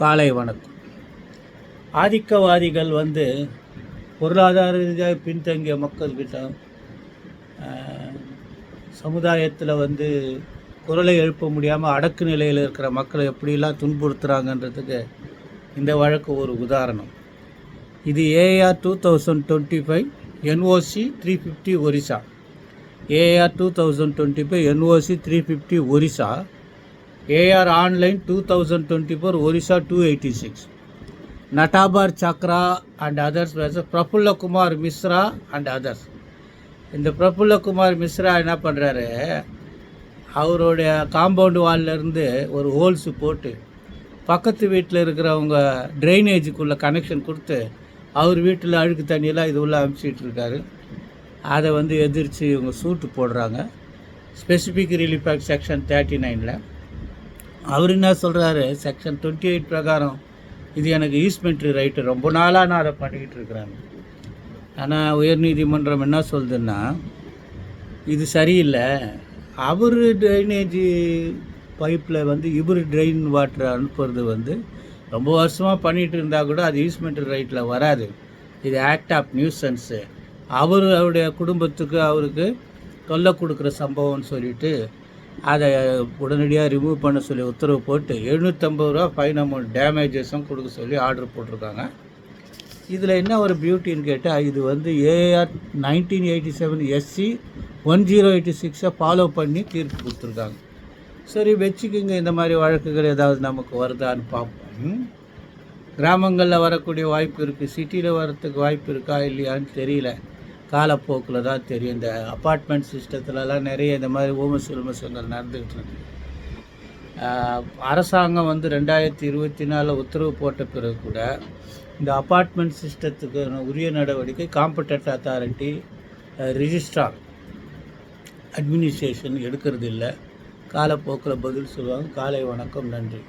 காலை வணக்கம். ஆதிக்கவாதிகள் வந்து பொருளாதார ரீதியாக பின்தங்கிய மக்கள்கிட்ட சமுதாயத்தில் வந்து குரலை எழுப்ப முடியாமல் அடக்கு நிலையில் இருக்கிற மக்களை எப்படிலாம் துன்புறுத்துகிறாங்கன்றதுக்கு இந்த வழக்கு ஒரு உதாரணம். இது AR two thousand twenty five NOC three fifty Orissa AR two thousand twenty five NOC three fifty Orissa AR online two thousand twenty four Orissa two eighty six Natabar Chakra and others Prafullakumar Mishra and others இந்த பிரபுல்லகுமார் மிஸ்ரா என்ன பண்ணுறாரு அவருடைய compound வால்லேருந்து ஒரு holes போட்டு பக்கத்து வீட்டில் இருக்கிறவங்க ட்ரைனேஜுக்குள்ளே connection கொடுத்து அவர் வீட்டில் அழுக்கு தண்ணியெல்லாம் இது உள்ளே அனுப்பிச்சிட்டு அதை வந்து எதிர்த்து இவங்க சூட்டு போடுறாங்க. Specific relief act section thirty நைனில் அவர் என்ன சொல்கிறாரு செக்ஷன் டுவெண்ட்டி எயிட் பிரகாரம் இது எனக்கு ஈஸ்மெண்ட்ரி ரைட்டு. ரொம்ப நாளாக நான் அதை பண்ணிக்கிட்டு இருக்கிறேன். ஆனால் உயர்நீதிமன்றம் என்ன சொல்லுதுன்னா இது சரியில்லை. அவர் ட்ரைனேஜ் பைப்பில் வந்து இவர் ட்ரெயின் வாட்டரை அனுப்புறது வந்து ரொம்ப வருஷமாக பண்ணிகிட்டு இருந்தால் கூட அது ஈஸ்மெண்ட்ரி ரைட்டில் வராது. இது ஆக்ட் ஆஃப் நியூசன்ஸு அவர் அவருடைய குடும்பத்துக்கு அவருக்கு தொல்லை கொடுக்குற சம்பவம்னு சொல்லிட்டு அதை உடனடியாக ரிமூவ் பண்ண சொல்லி உத்தரவு போட்டு எழுநூற்றம்பது ரூபா ஃபைன் அமௌண்ட் டேமேஜஸும் கொடுக்க சொல்லி ஆர்டர் போட்டிருக்காங்க. இதில் என்ன ஒரு பியூட்டின்னு கேட்டால் இது வந்து AR nineteen eighty seven SC one zero eighty சிக்ஸை ஃபாலோ பண்ணி தீர்ப்பு கொடுத்துருக்காங்க. சரி வச்சுக்கோங்க. இந்த மாதிரி வழக்குகள் ஏதாவது நமக்கு வருதான்னு பார்ப்போம். கிராமங்களில் வரக்கூடிய வாய்ப்பு இருக்குது சிட்டியில் வரத்துக்கு வாய்ப்பு இருக்கா இல்லையான்னு தெரியல. காலப்போக்கில் தான் தெரியும். இந்த அப்பார்ட்மெண்ட் சிஸ்டத்துலலாம் நிறைய இந்த மாதிரி ஊம சிலுமசங்கள் நடந்துக்கிட்டு இருக்கு. அரசாங்கம் வந்து ரெண்டாயிரத்தி இருபத்தி நாலில் உத்தரவு போட்ட பிறகு கூட இந்த அப்பார்ட்மெண்ட் சிஸ்டத்துக்கு உரிய நடவடிக்கை காம்படென்ட் அத்தாரிட்டி ரிஜிஸ்ட்ரார் அட்மினிஸ்ட்ரேஷன் எடுக்கிறது இல்லை. காலப்போக்கில் பதில் சொல்லுவாங்க. காலை வணக்கம் நன்றி.